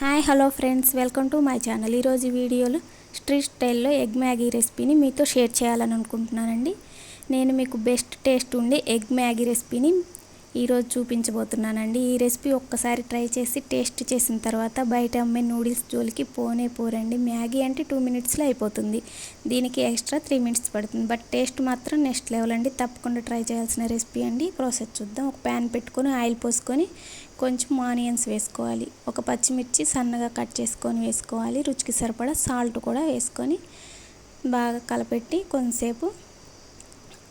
Hi hello friends welcome to my channel ఈరోజు వీడియోలో street స్టైల్లో ఎగ్ మ్యాగీ రెసిపీని మీతో షేర్ చేయాలని అనుకుంటున్నానండి. నేను మీకు బెస్ట్ టేస్ట్ ఉండే ఎగ్ మ్యాగీ రెసిపీని ఈరోజు చూపించబోతున్నానండి. ఈ రెసిపీ ఒక్కసారి ట్రై చేసి టేస్ట్ చేసిన తర్వాత బయట అమ్మే నూడిల్స్ జోలికి పోనే పోరండి. మ్యాగీ అంటే టూ మినిట్స్లో అయిపోతుంది. దీనికి ఎక్స్ట్రా త్రీ మినిట్స్ పడుతుంది. బట్ టేస్ట్ మాత్రం నెక్స్ట్ లెవెల్ అండి. తప్పకుండా ట్రై చేయాల్సిన రెసిపీ అండి. ప్రాసెస్ చూద్దాం. ఒక ప్యాన్ పెట్టుకొని ఆయిల్ పోసుకొని కొంచెం ఆనియన్స్ వేసుకోవాలి. ఒక పచ్చిమిర్చి సన్నగా కట్ చేసుకొని వేసుకోవాలి. రుచికి సరిపడా సాల్ట్ కూడా వేసుకొని బాగా కలపెట్టి కొంతసేపు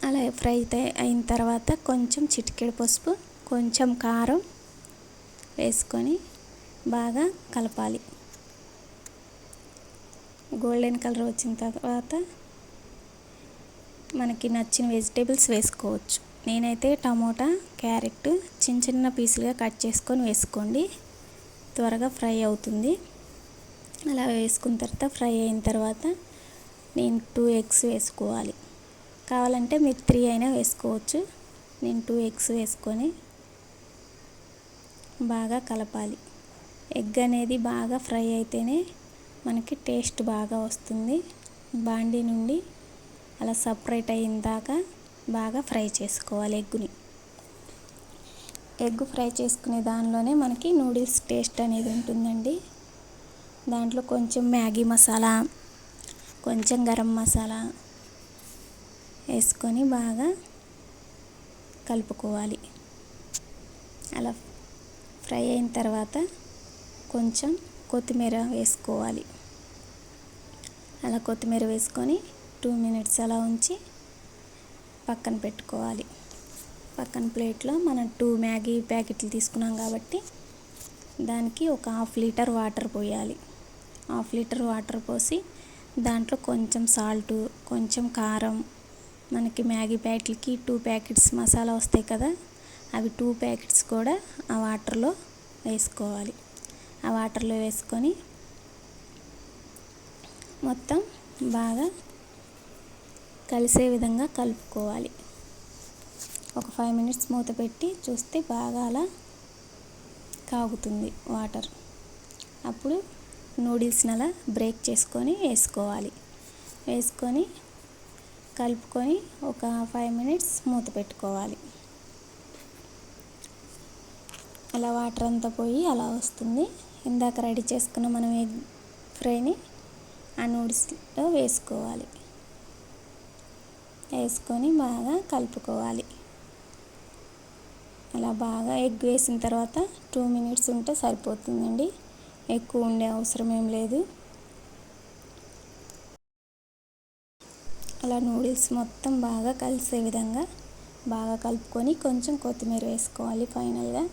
అలా ఫ్రై అయిన తర్వాత కొంచెం చిటికెడు పసుపు కొంచెం కారం వేసుకొని బాగా కలపాలి. గోల్డెన్ కలర్ వచ్చిన తర్వాత మనకి నచ్చిన వెజిటేబుల్స్ వేసుకోవచ్చు. నేనైతే టమోటా క్యారెట్ చిన్న చిన్న పీసులుగా కట్ చేసుకొని వేసుకోండి. త్వరగా ఫ్రై అవుతుంది. అలా వేసుకున్న తర్వాత ఫ్రై అయిన తర్వాత నేను టూ ఎగ్స్ వేసుకోవాలి. కావాలంటే మీరు త్రీ అయినా వేసుకోవచ్చు. నేను టూ ఎగ్స్ వేసుకొని బాగా కలపాలి. ఎగ్ అనేది బాగా ఫ్రై అయితేనే మనకి టేస్ట్ బాగా వస్తుంది. బాండీ నుండి అలా సపరేట్ అయిన దాకా బాగా ఫ్రై చేసుకోవాలి ఎగ్గుని. ఎగ్ ఫ్రై చేసుకునే దానిలోనే మనకి నూడిల్స్ టేస్ట్ అనేది ఉంటుందండి. దాంట్లో కొంచెం మ్యాగీ మసాలా కొంచెం గరం మసాలా వేసుకొని బాగా కలుపుకోవాలి. అలా ఫ్రై అయిన తర్వాత కొంచెం కొత్తిమీర వేసుకోవాలి. అలా కొత్తిమీర వేసుకొని టూ మినిట్స్ అలా ఉంచి పక్కన పెట్టుకోవాలి. పక్కన ప్లేట్లో మనం టూ మ్యాగీ ప్యాకెట్లు తీసుకున్నాం కాబట్టి దానికి ఒక హాఫ్ లీటర్ వాటర్ పోయాలి. హాఫ్ లీటర్ వాటర్ పోసి దాంట్లో కొంచెం సాల్టు కొంచెం కారం మనకి మ్యాగీ ప్యాకెట్లకి టూ ప్యాకెట్స్ మసాలా వస్తాయి కదా అవి టూ ప్యాకెట్స్ కూడా ఆ వాటర్లో వేసుకోవాలి. ఆ వాటర్లో వేసుకొని మొత్తం బాగా కలిసే విధంగా కలుపుకోవాలి. ఒక ఫైవ్ మినిట్స్ మూత పెట్టి చూస్తే బాగా అలా కాగుతుంది వాటర్. అప్పుడు నూడిల్స్ని అలా బ్రేక్ చేసుకొని వేసుకోవాలి. వేసుకొని కలుపుకొని ఒక ఫైవ్ మినిట్స్ మూత పెట్టుకోవాలి. అలా వాటర్ అంతా పోయి అలా వస్తుంది. ఇందాక రెడీ చేసుకున్న మనం ఎగ్ ఫ్రైని ఆ నూడిల్స్లో వేసుకోవాలి. వేసుకొని బాగా కలుపుకోవాలి. అలా బాగా ఎగ్ వేసిన తర్వాత టూ మినిట్స్ ఉంటే సరిపోతుందండి. ఎక్కువ ఉండే అవసరం ఏం లేదు. అలా నూడిల్స్ మొత్తం బాగా కలిసే విధంగా బాగా కలుపుకొని కొంచెం కొత్తిమీర వేసుకోవాలి ఫైనల్గా.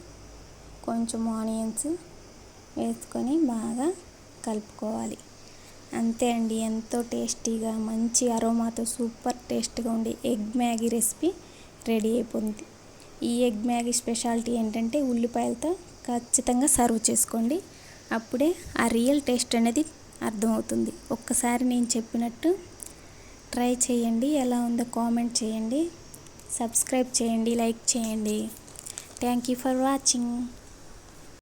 కొంచెం ఆనియన్స్ వేసుకొని బాగా కలుపుకోవాలి. అంతే అండి ఎంతో టేస్టీగా మంచి అరోమాతో సూపర్ టేస్ట్గా ఉండే ఎగ్ మ్యాగీ రెసిపీ రెడీ అయిపోయింది. ఈ ఎగ్ మ్యాగీ స్పెషాలిటీ ఏంటంటే ఉల్లిపాయలతో ఖచ్చితంగా సర్వ్ చేసుకోండి. అప్పుడే ఆ రియల్ టేస్ట్ అనేది అర్థమవుతుంది. ఒక్కసారి నేను చెప్పినట్టు ట్రై చేయండి ఎలా ఉందో కామెంట్ చేయండి సబ్స్క్రైబ్ చేయండి లైక్ చేయండి. Thank you for watching.